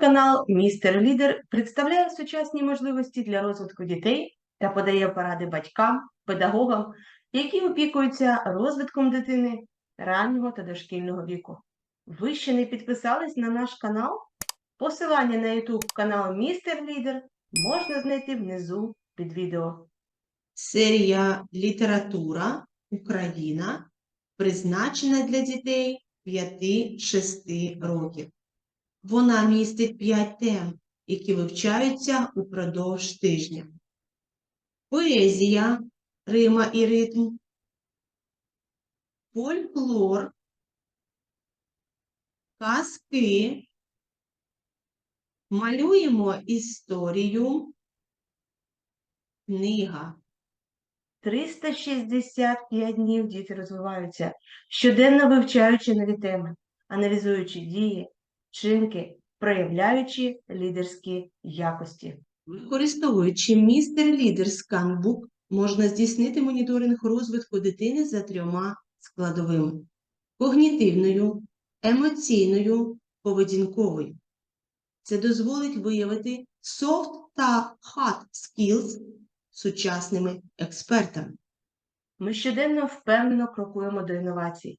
канал Містер Лідер представляє сучасні можливості для розвитку дітей та подає поради батькам, педагогам, які опікуються розвитком дитини раннього та дошкільного віку. Ви ще не підписались на наш канал? Посилання на YouTube канал Містер Лідер можна знайти внизу під відео. Серія Література Україна призначена для дітей 5-6 років. Вона містить 5 тем, які вивчаються упродовж тижня. Поезія, рима і ритм, фольклор, казки, малюємо історію, книга. 365 днів діти розвиваються, щоденно вивчаючи нові теми, аналізуючи дії, вчинки, проявляючи лідерські якості. Використовуючи містер Лідер сканбук, можна здійснити моніторинг розвитку дитини за трьома складовими: когнітивною, емоційною, поведінковою. Це дозволить виявити soft та hard skills сучасними експертами. Ми щоденно впевнено крокуємо до інновацій.